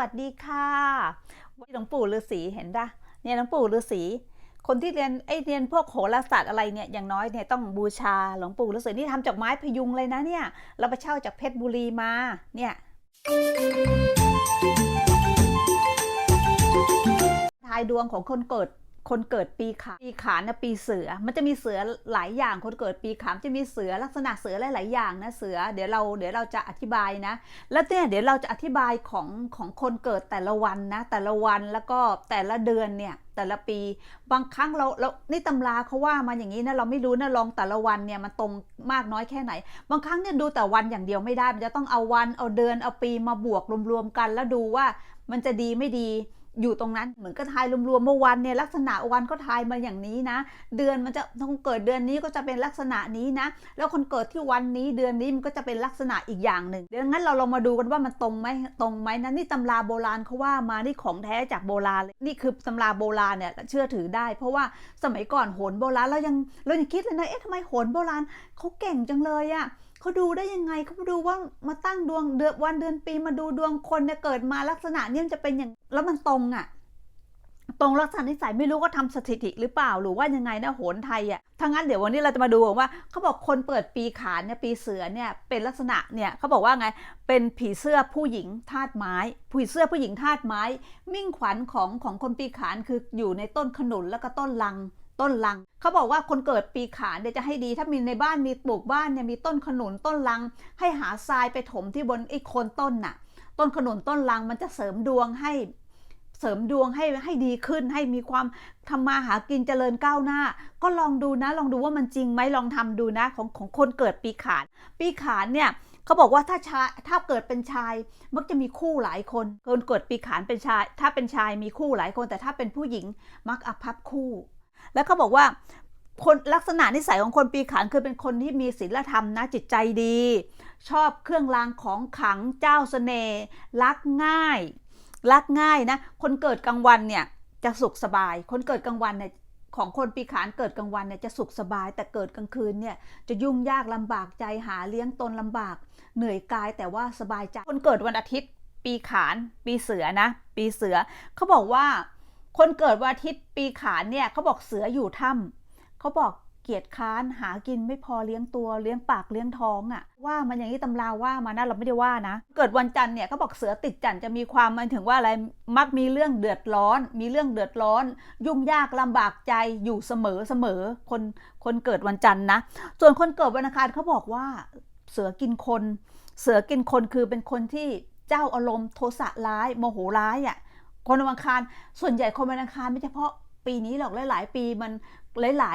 วัสดีค่ะหลวงปู่ฤาษีเห็นปะเนี่ยหลวงปู่ฤาษีคนที่เรียนไอเรียนพวกโหราศาสตร์อะไรเนี่ยอย่างน้อยเนี่ยต้องบูชาหลวงปู่ฤาษีนี่ทำจากไม้พยุงเลยนะเนี่ยเราไปเช่าจากเพชรบุรีมาเนี่ยทายดวงของคนเกิด คนเกิดปีขานปีขานนะปีเสือ มันจะมีเสือหลายอย่าง คนเกิดปีขานจะมีเสือลักษณะเสือหลายๆอย่างนะเสือ เดี๋ยวเราเดี๋ยวเราจะอธิบายนะ แล้วเนี่ยเดี๋ยวเราจะอธิบายของของคนเกิดแต่ละวันนะ แต่ละวันแล้วก็แต่ละเดือนเนี่ยแต่ละปี บางครั้งเราเรานี่ตำราเขาว่ามาอย่างนี้นะเราไม่รู้นะลองแต่ละวันเนี่ยมันตรงมากน้อยแค่ไหน บางครั้งเนี่ยดูแต่วันอย่างเดียวไม่ได้ มันจะต้องเอาวันเอาเดือนเอาปีมาบวกรวมๆกัน แล้วดูว่ามันจะดีไม่ดี อยู่ตรงนั้นเหมือนก็ทายรวมๆเมื่อวันเนี่ยลักษณะวันก็ทายมาอย่างนี้นะ เดือนมันจะต้องเกิดเดือนนี้ก็จะเป็นลักษณะนี้นะ แล้วคนเกิดที่วันนี้เดือนนี้มันก็จะเป็นลักษณะอีกอย่างหนึ่งดี๋ยวงั้นเราลองมาดูกันว่ามันตรงไหมตรงไหมนะนี่ตำราโบราณเขาว่ามานี่ของแท้จากโบราณเลยนี่คือตำราโบราณเนี่ยเชื่อถือได้ เพราะว่าสมัยก่อนโหนโบราณเรายังเรายังคิดเลยนะเอ๊ะทำไมโหนโบราณเขาเก่งจังเลยอะ เขาดูได้ยังไงเขาดูว่ามาตั้งดวงเดือนวันเดือนปีมาดูดวงคนเนี่ยเกิดมาลักษณะเนี้มันจะเป็นอย่างแล้วมันตรงอะตรงลักษณะนิสัยไม่รู้ก็ทำสถิติหรือเปล่าหรือว่ายังไงนะโหนไทยอะถ้างั้นเดี๋ยววันนี้เราจะมาดูว่าเขาบอกคนเปิดปีขานเนี่ยปีเสือเนี่ยเป็นลักษณะเนี่ยเขาบอกว่าไงเป็นผีเสื้อผู้หญิงธาตุไม้ผีเสื้อผู้หญิงธาตุไม้ มิ่งขวัญของของคนปีขานคืออยู่ในต้นขนุนแล้วก็ต้นลัง ต้นลัง เขาบอกว่าคนเกิดปีขานเนี่ยวจะให้ดี ถ้ามีในบ้านมีปลูกบ้านเนี่ยมีต้นขนุนต้นลัง ให้หาทรายไปถมที่บนไอ้โคนต้นน่ะ ต้นขนุนต้นลังมันจะเสริมดวงให้เสริมดวงให้ให้ดีขึ้นให้มีความทำมาหากินเจริญก้าวหน้า ก็ลองดูนะ ลองดูว่ามันจริงไหมลองทำดูนะของของคนเกิดปีขาน ปีขานเนี่ยเขาบอกว่าถ้าชายถ้าเกิดเป็นชาย มักจะมีคู่หลายคนคนเกิดปีขานเป็นชาย ถ้าเป็นชายมีคู่หลายคน แต่ถ้าเป็นผู้หญิงมักอภัพคู่ แล้วเขาบอกว่าคนลักษณะนิสัยของคนปีขานคือเป็นคนที่มีศีลธรรมนะจิตใจดี ชอบเครื่องรางของขังเจ้าเสน่ห์รักง่าย รักง่ายนะ คนเกิดกลางวันเนี่ยจะสุขสบาย คนเกิดกลางวันเนี่ยของคนปีขานเกิดกลางวันเนี่ยจะสุขสบาย แต่เกิดกลางคืนเนี่ยจะยุ่งยากลำบากใจหาเลี้ยงตนลำบาก เหนื่อยกายแต่ว่าสบายใจคนเกิดวันอาทิตย์ ปีขาน ปีเสือนะ ปีเสือเขาบอกว่า คนเกิดวันอาทิตย์ปีขานเนี่ยเขาบอกเสืออยู่ถ้ำเขาบอกเกียรติค้านหากินไม่พอเลี้ยงตัวเลี้ยงปากเลี้ยงท้องอะ่ะ ว่ามันอย่างนี้ตำราว่ามานะเราไม่ได้ว่านะ เกิดวันจันทร์เนี่ยเขาบอกเสือติดจันทร์จะมีความมายถึงว่าอะไรมักมีเรื่องเดือดร้อน มีเรื่องเดือดร้อน ยุ่งยากลำบากใจอยู่เสมอเสมอคนคนเกิดวันจันทร์นะ ส่วนคนเกิดวันอังคารเขาบอกว่าเสือกินคน เสือกินคนคือเป็นคนที่เจ้าอารมณ์โทสะร้ายโมโหร้ายอะ คนวันอังคารส่วนใหญ่คนวันอังคารไม่เฉพาะปีนี้หรอกหลาย ๆ ปีมันหลา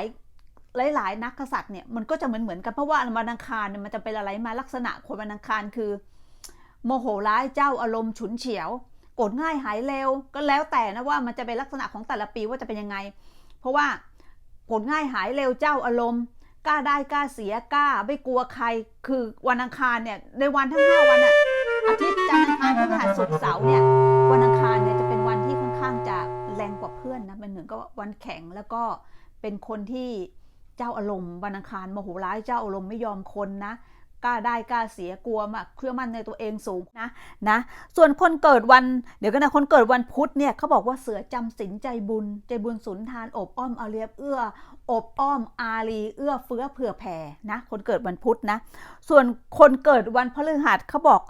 ย ๆหลาย ๆ นักกษัตริย์เนี่ยมันก็จะเหมือนเหมือนกันเพราะว่าวันอังคารเนี่ยมันจะเป็นอะไรมาลักษณะคนวันอังคารคือ โมโหร้ายเจ้าอารมณ์ฉุนเฉียวโกรธง่ายหายเร็ว ก็แล้วแต่นะว่ามันจะเป็นลักษณะของแต่ละปีว่าจะเป็นยังไง เพราะว่าโกรธง่ายหายเร็วเจ้าอารมณ์กล้าได้กล้าเสียกล้าไม่กลัวใครคือวันอังคารเนี่ยในวันทั้งห้าวันอะอาทิตย์จันทร์อังคารพฤหัสศุกร์เสาร์เนี่ยวันอังคาร พื่อนนะมันเหมือนกับวันแข็งแล้วก็เป็นคนที่เจ้าอารมณ์วันอังคารโมโหร้ายเจ้าอารมณ์ไม่ยอมคนนะกล้าได้กล้าเสียกลัวมากเชื่อมั่นในตัวเองสูงนะนะส่วนคนเกิดวันเดี๋ยวกันนะคนเกิดวันพุธเนี่ยเขาบอกว่าเสือจำศีลใจบุญ ใจบุญสุนทานอบอ้อมอาเรียบเอื้อ อบอ้อมอารีเอื้อเฟื้อเผื่อแผ่นะคนเกิดวันพุธนะส่วนคนเกิดวันพฤหัสเขาบอก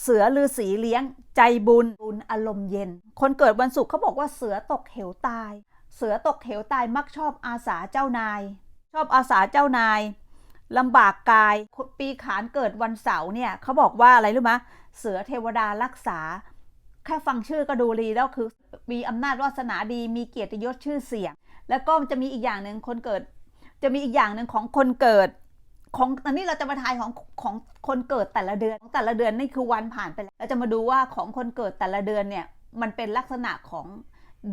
เสือลือสีเลี้ยง ใจบุญบุญอารมณ์เย็น คนเกิดวันศุกร์เขาบอกว่าเสือตกเหวตาย เสือตกเหวตายมักชอบอาสาเจ้านาย ชอบอาสาเจ้านายลำบากกายปีขานเกิดวันเสาร์เนี่ยเขาบอกว่าอะไรรู้ไหมเสือเทวดารักษา แค่ฟังชื่อก็ดูรีแล้วคือ มีอำนาจวาสนาดีมีเกียรติยศชื่อเสียง แล้วก็จะมีอีกอย่างหนึ่งคนเกิด จะมีอีกอย่างหนึ่งของคนเกิด ของอันนี้เราจะมาทายของของคนเกิดแต่ละเดือนของแต่ละเดือนนี่คือวันผ่านไปแล้วเราจะมาดูว่าของคนเกิดแต่ละเดือนเนี่ยมันเป็นลักษณะของ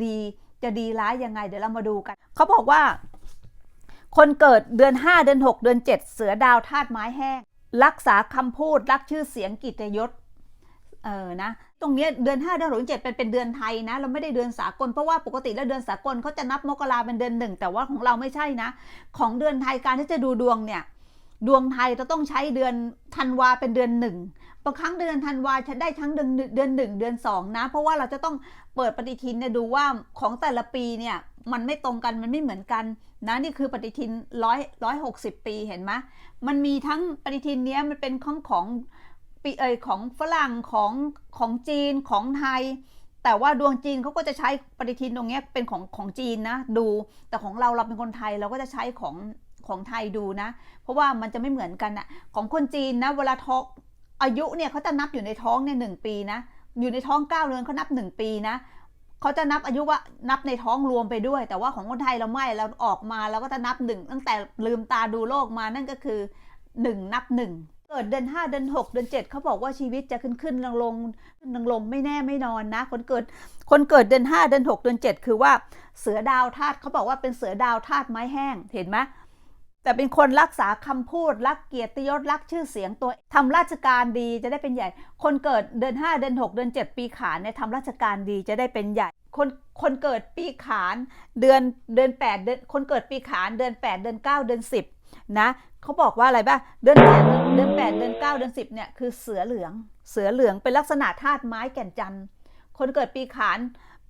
ดีจะดีร้ายยังไง เดี๋ยวเรามาดูกันเขาบอกว่า คนเกิดเดือน 5 เดือน 6 เดือน 7 เสือดาวธาตุไม้แห้ง รักษาคำพูด รักชื่อเสียงกิตยศเออนะตรงนี้เดือน 5 เดือน6เดือน7เป็นเป็นเดือนไทยนะ เราไม่ได้เดือนสากลเพราะว่าปกติแล้วเดือนสากลเขาจะนับมกราเป็นเดือนหนึ่งแต่ว่าของเราไม่ใช่นะ ของเดือนไทยการที่จะดูดวงเนี่ย ดวงไทยเราต้องใช้เดือนธันวาเป็นเดือนหนึ่งปางครั้งเดือนธันวาจะได้ทั้งเดือนเดือนหนึ่งเดือนสองนะ เพราะว่าเราจะต้องเปิดปฏิทินเนี่ยดูว่าของแต่ละปีเนี่ยมันไม่ตรงกันมันไม่เหมือนกันนะนี่คือปฏิทินร้อยร้อยหกสิบปีเห็นไหมมันมีทั้งปฏิทินเนี้ยมันเป็นของของปีเอยของฝรั่งของของจีนของไทย แต่ว่าดวงจีนเขาก็จะใช้ปฏิทินตรงเนี้ยเป็นของของจีนนะดู แต่ของเราเราเป็นคนไทยเราก็จะใช้ของ ของไทยดูนะ เพราะว่ามันจะไม่เหมือนกันอะของคนจีนนะเวลาท้องอายุเนี่ยเขาจะนับอยู่ในท้องเนี่ยหนึ่งปีนะอยู่ในท้องเก้าเดือนเขานับหนึ่งปีนะเขาจะนับอายุว่านับในท้องรวมไปด้วย แต่ว่าของคนไทยเราไม่เราออกมาเราก็จะนับหนึ่งตั้งแต่ลืมตาดูโลกมานั่นก็คือหนึ่งนับหนึ่งเกิดเดือนห้าเดือนหกเดือนเจ็ดเขาบอกว่าชีวิตจะขึ้นขึ้นลงลงขึ้นลงลงไม่แน่ไม่นอนนะ คนเกิดคนเกิดเดือนห้าเดือนหกเดือนเจ็ดคือว่าเสือดาวธาตุเขาบอกว่าเป็นเสือดาวธาตุไม้แห้งเห็นไหม แต่เป็นคนรักษาคำพูด รักเกียรติยศรักชื่อเสียงตัวทำราชการดีจะได้เป็นใหญ่ คนเกิดเดือน 5 เดือน 6 เดือน 7 ปีขานเนี่ยทำราชการดีจะได้เป็นใหญ่ คนคนเกิดปีขานเดือนเดือน8เดือนคนเกิดปีขานเดือน 8 เดือน 9 เดือน 10นะเขาบอกว่าอะไรบ้างเดือน8เดือน8เดือน9เดือน10เนี่ยคือเสือเหลือง เสือเหลืองเป็นลักษณะธาตุไม้แก่นจันทร์คนเกิดปีขาน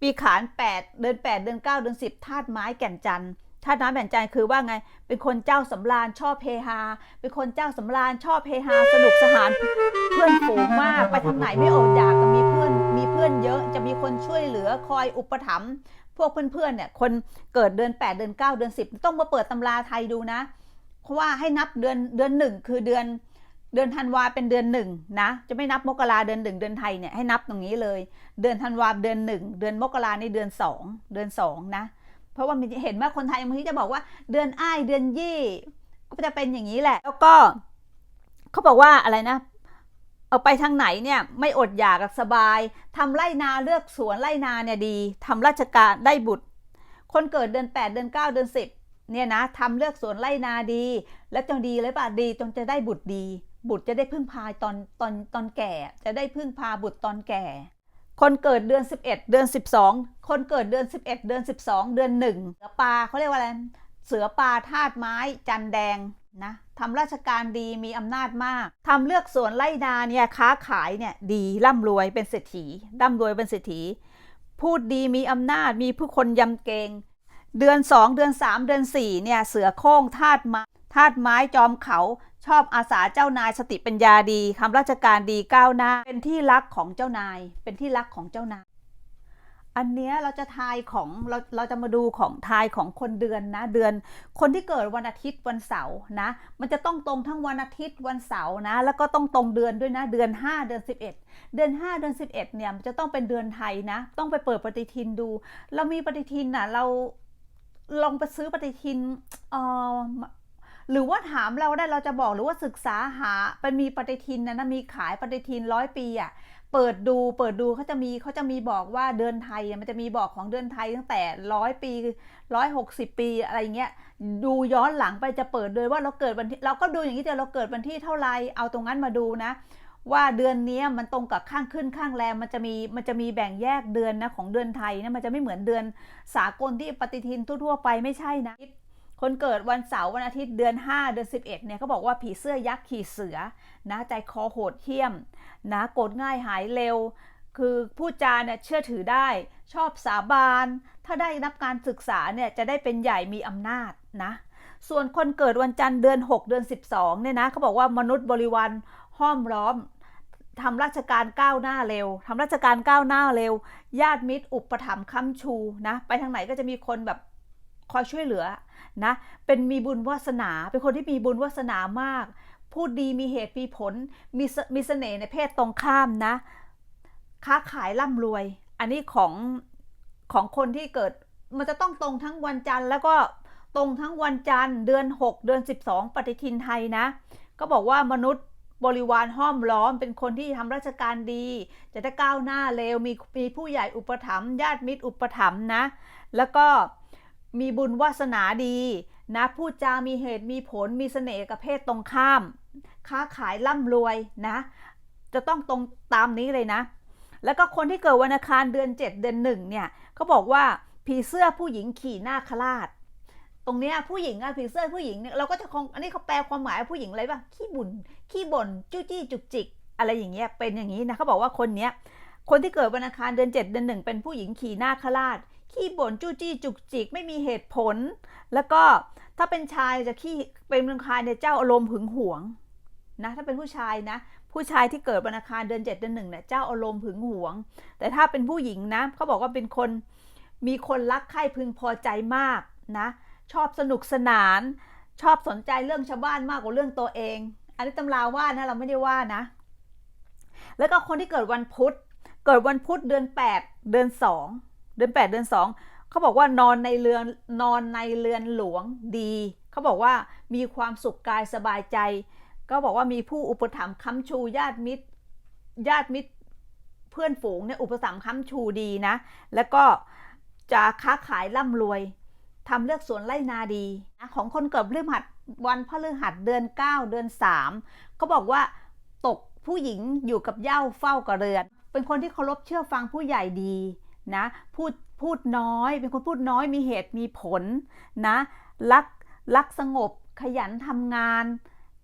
ปีขาน8เดือน8เดือน9เดือน10ธาตุไม้แก่นจันทร์ ธาตุน้ำแบ่งใจคือว่าไง เป็นคนเจ้าสำราญชอบเฮฮา เป็นคนเจ้าสำราญชอบเฮฮาสนุกสนานเพื่อนฝูงมากไปทางไหนไม่อดอยากจะมีเพื่อนมีเพื่อนเยอะจะมีคนช่วยเหลือคอยอุปถัมภ์พวกเพื่อนๆเนี่ยคนเกิดเดือน 8 เดือน 9 เดือน 10 ต้องมาเปิดตำราไทยดูนะ เพราะว่าให้นับเดือนเดือนหนึ่งคือเดือนเดือนธันวาเป็นเดือนหนึ่งนะจะไม่นับมกราเดือนหนึ่งเดือนไทยเนี่ยให้นับตรงนี้เลย เดือนธันวาเดือนหนึ่งเดือนมกราในเดือนสองเดือนสองนะ ราะว่าเห็นว่าคนไทยบางทีจะบอกว่าเดือนอ้ายเดือนยี่ก็จะเป็นอย่างนี้แหละ แล้วก็เขาบอกว่าอะไรนะ เอาไปทางไหนเนี่ยไม่อดอยากสบายทำไร่นาเลือกสวนไร่นาเนี่ยดีทำราชการได้บุตร คนเกิดเดือน 8 เดือน 9 เดือน 10เนี่ยนะทำเลือกสวนไร่นาดี แล้วจงดีเลยป่ะดีจงจะได้บุตรดี บุตรจะได้พึ่งพาตอนตอนตอนแก่ จะได้พึ่งพาบุตรตอนแก่ คนเกิดเดือน 11 เดือน 12 คนเกิดเดือน 11 เดือน 12 เดือน1เสือปลาเขาเรียกว่าอะไร เสือปลาธาตุไม้ จันแดงนะทำราชการดีมีอำนาจมากทำเลือกสวนไร่นาเนี่ยค้าขายเนี่ยดีร่ำรวยเป็นเศรษฐีร่ำรวยเป็นเศรษฐี พูดดีมีอำนาจมีผู้คนยำเกรงเดือน 2 เดือน 3 เดือน4เนี่ยเสือโค้งธาตุไม้ธาตุไม้จอมเขา ชอบอาสาเจ้านายสติปัญญาดีทำราชการดีก้าวหน้า เป็นที่รักของเจ้านาย เป็นที่รักของเจ้านาย อันเนี้ยเราจะทายของเราเราจะมาดูของทายของคนเดือนนะเดือน คนที่เกิดวันอาทิตย์วันเสาร์นะ มันจะต้องตรงทั้งวันอาทิตย์วันเสาร์นะ แล้วก็ต้องตรงเดือนด้วยนะ เดือน 5 เดือน 11 เดือน 5 เดือน 11เนี่ยมันจะต้องเป็นเดือนไทยนะ ต้องไปเปิดปฏิทินดู เรามีปฏิทินน่ะเราลองไปซื้อปฏิทินเอ่อ หรือว่าถามเราได้เราจะบอกหรือว่าศึกษาหาเป็นมีปฏิทินนะนะมีขายปฏิทินร้อยปีอะเปิดดูเปิดดูเขาจะมีเขาจะมีบอกว่าเดือนไทยมันจะมีบอกของเดือนไทยตั้งแต่ร้อยปีร้อยหกสิบปีอะไรเงี้ยดูย้อนหลังไปจะเปิดเลยว่าเราเกิดวันที่เราก็ดูอย่างนี้แต่เราเกิดวันที่เท่าไรเอาตรงนั้นมาดูนะ ว่าเดือนนี้มันตรงกับข้างขึ้นข้างแรมมันจะมีมันจะมีแบ่งแยกเดือนนะของเดือนไทยนะมันจะไม่เหมือนเดือนสากลที่ปฏิทินทั่วๆไปไม่ใช่นะ คนเกิดวันเสาร์วันอาทิตย์เดือน 5 เดือน 11เนี่ยเขาบอกว่าผีเสื้อยักษ์ขี่เสือนะใจคอโหดเหี้ยมนะโกรธง่ายหายเร็ว คือพูดจาเนี่ยเชื่อถือได้ ชอบสาบาน ถ้าได้รับการศึกษาเนี่ยจะได้เป็นใหญ่มีอำนาจนะส่วนคนเกิดวันจันทร์เดือน 6 เดือน 12เนี่ยนะเขาบอกว่ามนุษย์บริวารห้อมล้อมทำราชการก้าวหน้าเร็วทำราชการก้าวหน้าเร็ว ญาติมิตรอุปถัมภ์ค้ำชูนะ ไปทางไหนก็จะมีคนแบบ คอยช่วยเหลือนะเป็นมีบุญวาสนา เป็นคนที่มีบุญวาสนามาก พูดดีมีเหตุมีผล มีเสมีเสน่ห์ในเพศตรงข้ามนะ ค้าขายร่ำรวย อันนี้ของของคนที่เกิดมันจะต้องตรงทั้งวันจันทร์แล้วก็ตรงทั้งวันจันทร์เดือน 6 เดือน 12 ปฏิทินไทยนะ ก็บอกว่ามนุษย์บริวารห้อมล้อมเป็นคนที่ทำราชการดี จะได้ก้าวหน้าเร็วมีมีผู้ใหญ่อุปถัมภ์ญาติมิตรอุปถัมภ์นะ แล้วก็ มีบุญวาสนาดีนะพูดจามีเหตุมีผลมีเสน่ห์กับเพศตรงข้าม ค้าขายร่ำรวยนะ จะต้องตรงตามนี้เลยนะ แล้วก็คนที่เกิดวันอังคารเดือน 7 เดือนหนึ่งเนี่ยเขาบอกว่าผีเสื้อผู้หญิงขี่หน้าคราชตรงเนี้ยผู้หญิงอะผีเสื้อผู้หญิงเนี่ยเราก็จะคงอันนี้เขาแปลความหมายผู้หญิงอะไรป่ะขี้บุญขี้บ่นจู้จี้จุกจิก อะไรอย่างเงี้ยเป็นอย่างนี้นะเขาบอกว่าคนเนี้ยคนที่เกิดวันอังคารเดือน 7 เดือนหนึ่งเป็นผู้หญิงขี่หน้าคราช ขี้บ่นจู้จี้จุกจิกไม่มีเหตุผล แล้วก็ถ้าเป็นชายจะขี้เป็นวันอังคารเนี่ยเจ้าอารมณ์หึงหวงนะถ้าเป็นผู้ชายนะ ผู้ชายที่เกิดวันอังคารเดือน7เดือนหนึ่งเนี่ยเจ้าอารมณ์หึงหวง แต่ถ้าเป็นผู้หญิงนะเขาบอกว่าเป็นคนมีคนรักใคร่พึงพอใจมากนะ ชอบสนุกสนาน ชอบสนใจเรื่องชาวบ้านมากกว่าเรื่องตัวเอง อันนี้ตำราว่านะเราไม่ได้ว่านะ แล้วก็คนที่เกิดวันพุธเกิดวันพุธเดือน 8 เดือน2 เดือน 8 เดือน 2เขาบอกว่านอนในเรือนนอนในเรือนหลวงดี เขาบอกว่ามีความสุขกายสบายใจ ก็บอกว่ามีผู้อุปถัมภ์ค้ำชูญาติมิตรญาติมิตรเพื่อนฝูงเนี่ยอุปถัมภ์ค้ำชูดีนะ แล้วก็จะค้าขายร่ำรวย ทำเลือกสวนไร่นาดีนะของคนเกิดพฤหัสวันพฤหัสเดือน 9 เดือน3เขาบอกว่าตกผู้หญิงอยู่กับเย้าเฝ้ากับเรือน เป็นคนที่เคารพเชื่อฟังผู้ใหญ่ดี นะพูดพูดน้อย เป็นคนพูดน้อยมีเหตุมีผลนะรักรักสงบขยันทำงาน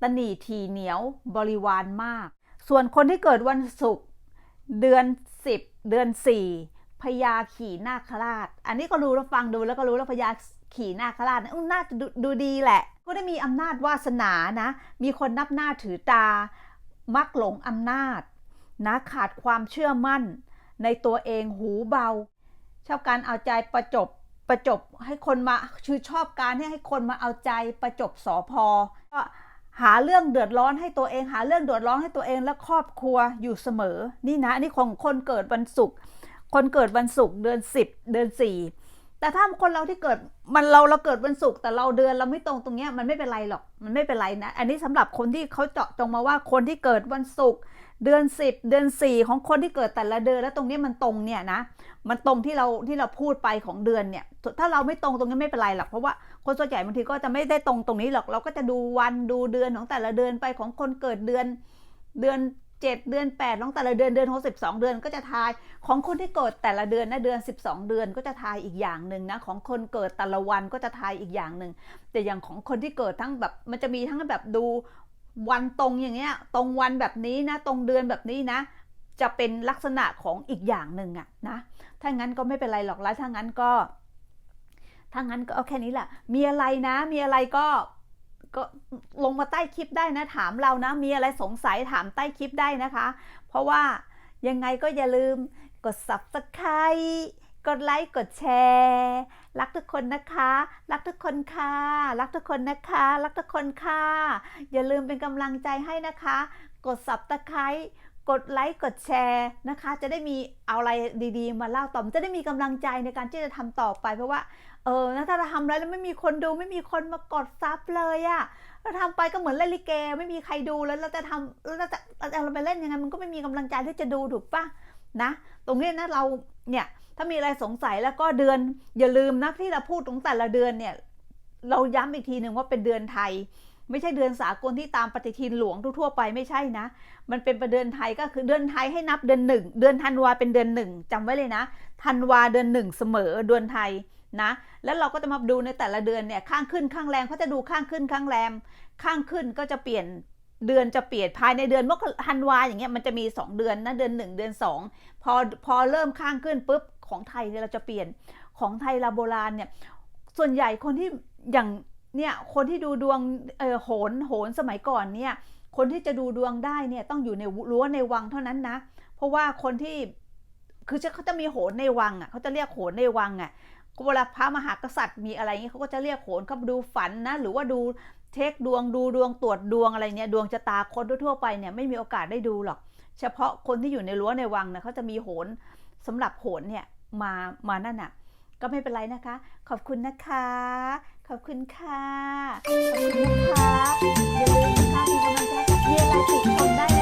ตะหนีทีเหนียวบริวารมาก ส่วนคนที่เกิดวันศุกร์เดือน 10 เดือน 4พญาขี่นาคราช อันนี้ก็รู้แล้วฟังดูแล้วก็รู้แล้วพญาขี่นาคราชน่าจะดดูดีแหละ ก็ได้มีอำนาจวาสนานะ มีคนนับหน้าถือตา มักหลงอำนาจนะขาดความเชื่อมั่น ในตัวเองหูเบา ชอบการเอาใจประจบประจบให้คนมาคือชอบการให้ให้คนมาเอาใจประจบสอพอก็หาเรื่องเดือดร้อนให้ตัวเอง หาเรื่องเดือดร้อนให้ตัวเองและครอบครัวอยู่เสมอ นี่นะนี่ของคนเกิดวันศุกร์คนเกิดวันศุกร์เดือน 10 เดือน4 แต่ถ้าคนเราที่เกิดมันเราเราเกิดวันศุกร์แต่เราเดือนเราไม่ตรงตรงเนี้ยมันไม่เป็นไรหรอกมันไม่เป็นไรนะ อันนี้สำหรับคนที่เขาเจาะจงมาว่าคนที่เกิดวันศุกร์เดือน 10 เดือน 4 ของคนที่เกิดแต่ละเดือนแล้วตรงนี้มันตรงเนี่ยนะมันตรงที่เราที่เราพูดไปของเดือนเนี่ยถ้าเราไม่ตรงตรงนี้ไม่เป็นไรหรอกเพราะว่าคนส่วนใหญ่บางทีก็จะไม่ได้ตรงตรงนี้หรอกเราก็จะดูวันดูเดือนของแต่ละเดือนไปของคนเกิดเดือนเดือน 7 เดือน 8 ของแต่ละเดือนเดือนของ12 เดือนก็จะทาย ของคนที่เกิดแต่ละเดือนนะเดือน 12 เดือนก็จะทายอีกอย่างหนึ่งนะของคนเกิดแต่ละวันก็จะทายอีกอย่างหนึ่งแต่อย่างของคนที่เกิดทั้งแบบมันจะมีทั้งแบบดูวันตรงอย่างเงี้ยตรงวันแบบนี้นะ ตรงเดือนแบบนี้นะ จะเป็นลักษณะของอีกอย่างหนึ่งอะนะถ้างั้นก็ไม่เป็นไรหรอกแล้วถ้างั้นก็ถ้างั้นก็เอาแค่นี้แหละ มีอะไรนะ มีอะไรก็ ก็ลงมาใต้คลิปได้นะถามเรานะ มีอะไรสงสัยถามใต้คลิปได้นะคะ เพราะว่ายังไงก็อย่าลืมกด subscribe กดไลค์ กดแชร์ รักทุกคนนะคะ รักทุกคนค่ะ รักทุกคนนะคะ รักทุกคนค่ะ อย่าลืมเป็นกำลังใจให้นะคะ กด subscribe กดไลค์กดแชร์นะคะ จะได้มีเอาอะไรดีๆ มาเล่าต่อมจะได้มีกำลังใจในการที่จะทำต่อไป เพราะว่าเออนะถ้าเราทำอะไรแล้วไม่มีคนดูไม่มีคนมากดซับเลยอะเราทำไปก็เหมือนเล่นลิเก ไม่มีใครดูแล้วเราจะทำเราจะเราไปเล่นยังไงมันก็ไม่มีกำลังใจที่จะดูถูกปะนะ ตรงนี้นะเราเนี่ยถ้ามีอะไรสงสัยแล้วก็เดือนอย่าลืมนะที่เราพูดตรงแต่ละเดือนเนี่ยเราย้ำอีกทีหนึ่งว่าเป็นเดือนไทย ไม่ใช่เดือนสากลที่ตามปฏิทินหลวงทั่วไปไม่ใช่นะ มันเป็นประเดือนไทยก็คือเดือนไทยให้นับเดือนหนึ่งเดือนธันวาเป็นเดือนหนึ่งจำไว้เลยนะธันวาเดือนหนึ่งเสมอเดือนไทยนะแล้วเราก็จะมาดูในแต่ละเดือนเนี่ยข้างขึ้นข้างแรมเขาจะดูข้างขึ้นข้างแรมข้างขึ้นก็จะเปลี่ยนเดือนจะเปลี่ยนภายในเดือนมกธันวาอย่างเงี้ยมันจะมี 2 เดือนนะเดือน 1 เดือน 2 พอพอเริ่มข้างขึ้นปุ๊บของไทยเนี่ยเราจะเปลี่ยนของไทยลาโบราณเนี่ยส่วนใหญ่คนที่อย่าง เนี่ยคนที่ดูดวงเออโหนโหนสมัยก่อนเนี่ยคนที่จะดูดวงได้เนี่ยต้องอยู่ในรั้วในวังเท่านั้นนะ เพราะว่าคนที่คือเขาจะมีโหนในวังอะเขาจะเรียกโหนในวังอะเวลาพระมหากษัตริย์มีอะไรเงี้ยเขาก็จะเรียกโหนเขาดูฝันนะหรือว่าดูเช็คดวงดูดวงตรวจดวงอะไรเนี่ยดวงชะตาคนทั่วไปเนี่ยไม่มีโอกาสได้ดูหรอก เฉพาะคนที่อยู่ในรั้วในวังนะเขาจะมีโหนสำหรับโหนเนี่ยมามานั่นน่ะก็ไม่เป็นไรนะคะ ขอบคุณนะคะ ขอบคุณค่ะ ขอบคุณนะคะอย่าลืมนะคะมีกำลังใจมีอะไรติดชมได้